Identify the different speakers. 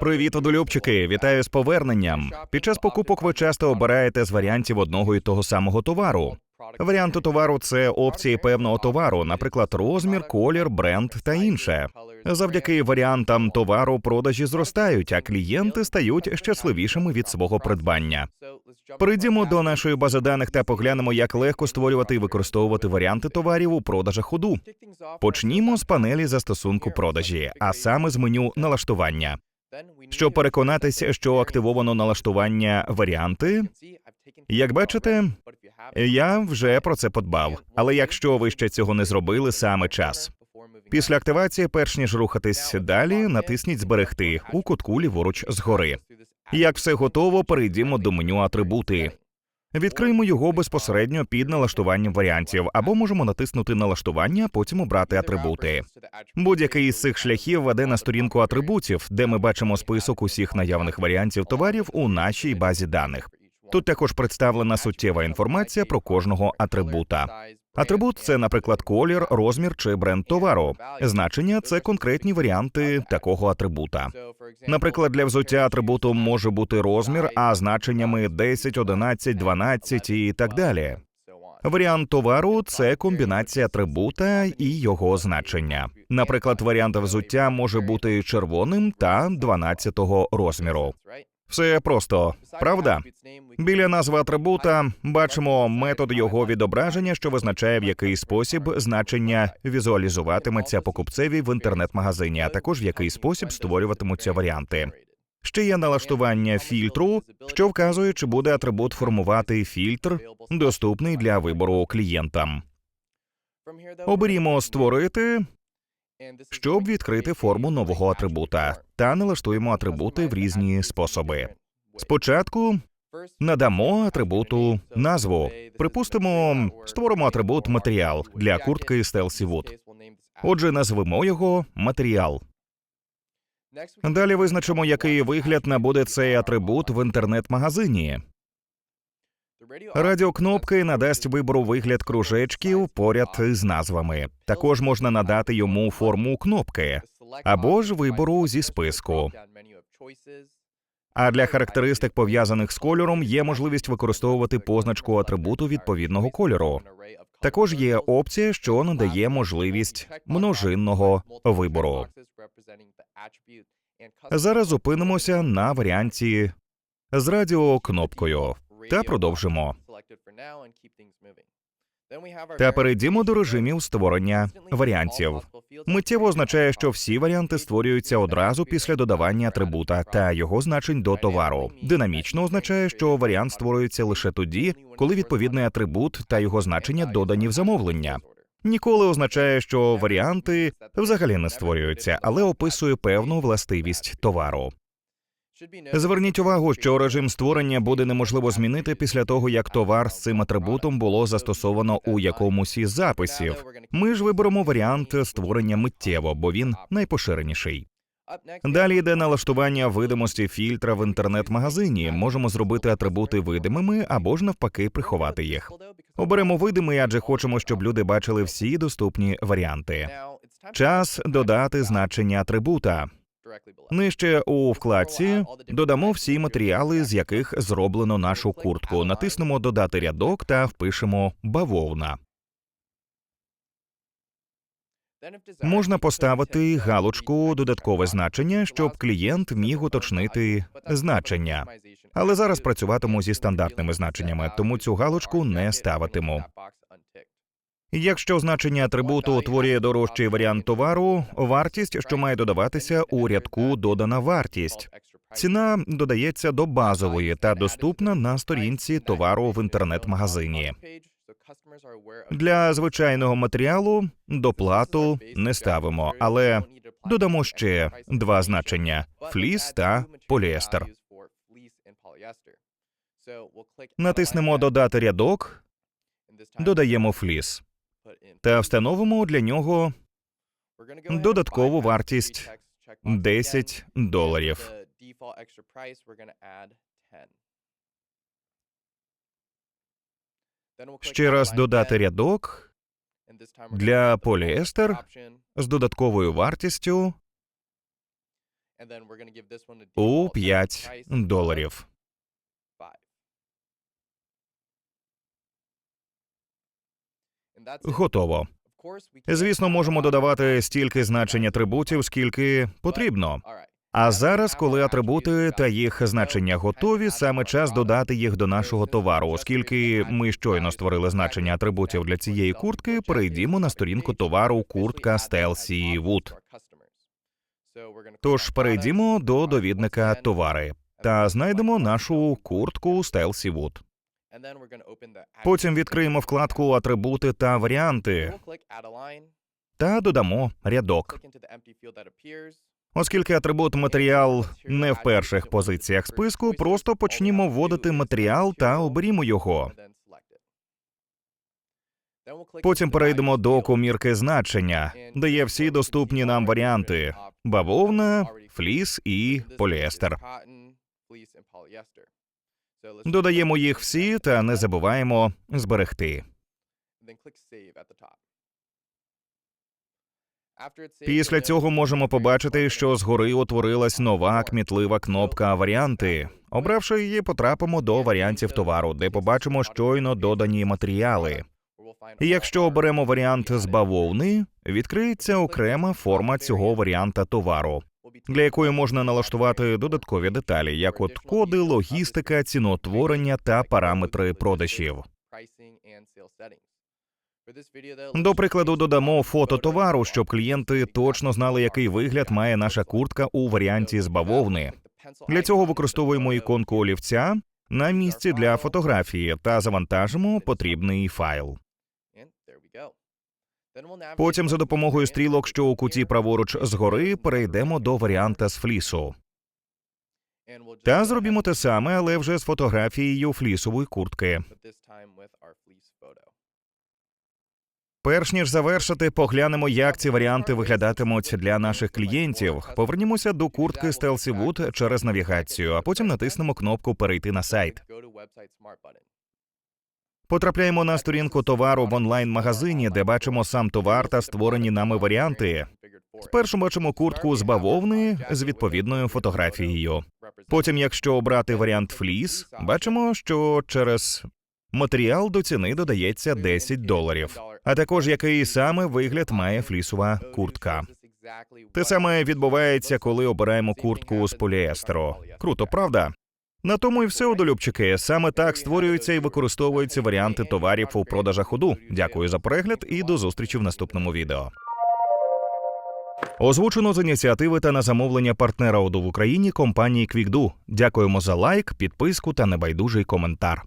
Speaker 1: Привіт, одолюбчики! Вітаю з поверненням. Під час покупок ви часто обираєте з варіантів одного і того самого товару. Варіанти товару це опції певного товару, наприклад, розмір, колір, бренд та інше. Завдяки варіантам товару продажі зростають, а клієнти стають щасливішими від свого придбання. Перейдімо до нашої бази даних та поглянемо, як легко створювати і використовувати варіанти товарів у продажах ходу. Почнімо з панелі застосунку продажі, а саме з меню налаштування. Щоб переконатися, що активовано налаштування варіанти, як бачите, я вже про це подбав. Але якщо ви ще цього не зробили, саме час. Після активації, перш ніж рухатись далі, натисніть Зберегти у кутку ліворуч згори. Як все готово, перейдімо до меню Атрибути. Відкриємо його безпосередньо під налаштуванням варіантів, або можемо натиснути налаштування, потім обрати атрибути. Будь-який із цих шляхів веде на сторінку атрибутів, де ми бачимо список усіх наявних варіантів товарів у нашій базі даних. Тут також представлена суттєва інформація про кожного атрибута. Атрибут це, наприклад, колір, розмір чи бренд товару. Значення це конкретні варіанти такого атрибута. Наприклад, для взуття атрибутом може бути розмір, а значеннями 10, 11, 12 і так далі. Варіант товару це комбінація атрибута і його значення. Наприклад, варіант взуття може бути червоним та 12 розміру. Все просто, правда? Біля назви атрибута бачимо метод його відображення, що визначає в який спосіб значення візуалізуватиметься покупцеві в інтернет-магазині, а також в який спосіб створюватимуться варіанти. Ще є налаштування фільтру, що вказує, чи буде атрибут формувати фільтр, доступний для вибору клієнтам. Оберімо створити, щоб відкрити форму нового атрибута, та налаштуємо атрибути в різні способи. Спочатку надамо атрибуту назву. Припустимо, створимо атрибут матеріал для куртки Stealthy Wood. Отже, назвемо його матеріал. Далі визначимо, який вигляд набуде цей атрибут в інтернет-магазині. Радіокнопки надасть вибору вигляд кружечків поряд з назвами. Також можна надати йому форму кнопки або ж вибору зі списку. А для характеристик пов'язаних з кольором є можливість використовувати позначку атрибуту відповідного кольору. Також є опція, що надає можливість множинного вибору. Зараз зупинимося на варіанті з радіокнопкою та продовжимо. Та перейдімо до режимів створення варіантів. Миттєво означає, що всі варіанти створюються одразу після додавання атрибута та його значень до товару. Динамічно означає, що варіант створюється лише тоді, коли відповідний атрибут та його значення додані в замовлення. Ніколи означає, що варіанти взагалі не створюються, але описує певну властивість товару. Зверніть увагу, що режим створення буде неможливо змінити після того, як товар з цим атрибутом було застосовано у якомусь із записів. Ми ж виберемо варіант створення миттєво, бо він найпоширеніший. Далі йде налаштування видимості фільтра в інтернет-магазині. Можемо зробити атрибути видимими або ж навпаки приховати їх. Оберемо видимий, адже хочемо, щоб люди бачили всі доступні варіанти. Час додати значення атрибута. Нижче у вкладці додамо всі матеріали, з яких зроблено нашу куртку. Натиснемо Додати рядок та впишемо бавовна. Можна поставити галочку додаткове значення, щоб клієнт міг уточнити значення. Але зараз працюватиму зі стандартними значеннями, тому цю галочку не ставитиму. Якщо значення атрибуту утворює дорожчий варіант товару, вартість, що має додаватися у рядку додана вартість. Ціна додається до базової та доступна на сторінці товару в інтернет-магазині. Для звичайного матеріалу доплату не ставимо, але додамо ще два значення: фліс та поліестер. Натиснемо Додати рядок, додаємо фліс та встановимо для нього додаткову вартість 10 доларів. Ще раз додати рядок для поліестер з додатковою вартістю у 5 доларів. Готово. Звісно, можемо додавати стільки значень атрибутів, скільки потрібно. А зараз, коли атрибути та їх значення готові, саме час додати їх до нашого товару. Оскільки ми щойно створили значення атрибутів для цієї куртки, перейдімо на сторінку товару куртка Stealthy Wood. Тож перейдімо до довідника товари та знайдемо нашу куртку Stealthy Wood. Потім відкриємо вкладку Атрибути та варіанти та додамо рядок. Оскільки атрибут матеріал не в перших позиціях списку, просто почнімо вводити матеріал та оберімо його. Потім перейдемо до комірки значення, де є всі доступні нам варіанти: бавовна, фліс і поліестер. Додаємо їх всі та не забуваємо зберегти. Після цього можемо побачити, що згори утворилась нова кмітлива кнопка Варіанти. Обравши її, потрапимо до варіантів товару, де побачимо щойно додані матеріали. І якщо оберемо варіант з бавовни, відкриється окрема форма цього варіанта товару, для якої можна налаштувати додаткові деталі, як от коди, логістика, ціноутворення та параметри продажів. До прикладу, додамо фото товару, щоб клієнти точно знали, який вигляд має наша куртка у варіанті з бавовни. Для цього використовуємо іконку олівця на місці для фотографії та завантажимо потрібний файл. Потім за допомогою стрілок, що у куті праворуч згори, перейдемо до варіанта з флісу. Та зробімо те саме, але вже з фотографією флісової куртки. Перш ніж завершити, поглянемо, як ці варіанти виглядатимуть для наших клієнтів. Повернімося до куртки Stealthy Wood через навігацію, а потім натиснемо кнопку Перейти на сайт. Потрапляємо на сторінку товару в онлайн-магазині, де бачимо сам товар та створені нами варіанти. Спершу бачимо куртку з бавовни з відповідною фотографією. Потім, якщо обрати варіант фліс, бачимо, що через матеріал до ціни додається 10 доларів, а також який саме вигляд має флісова куртка. Те саме відбувається, коли обираємо куртку з поліестеру. Круто, правда? На тому і все, одолюбчики. Саме так створюються і використовуються варіанти товарів у продажах ходу. Дякую за перегляд і до зустрічі в наступному відео. Озвучено з ініціативи та на замовлення партнера ОДУ в Україні компанії Квікду. Дякуємо за лайк, підписку та небайдужий коментар.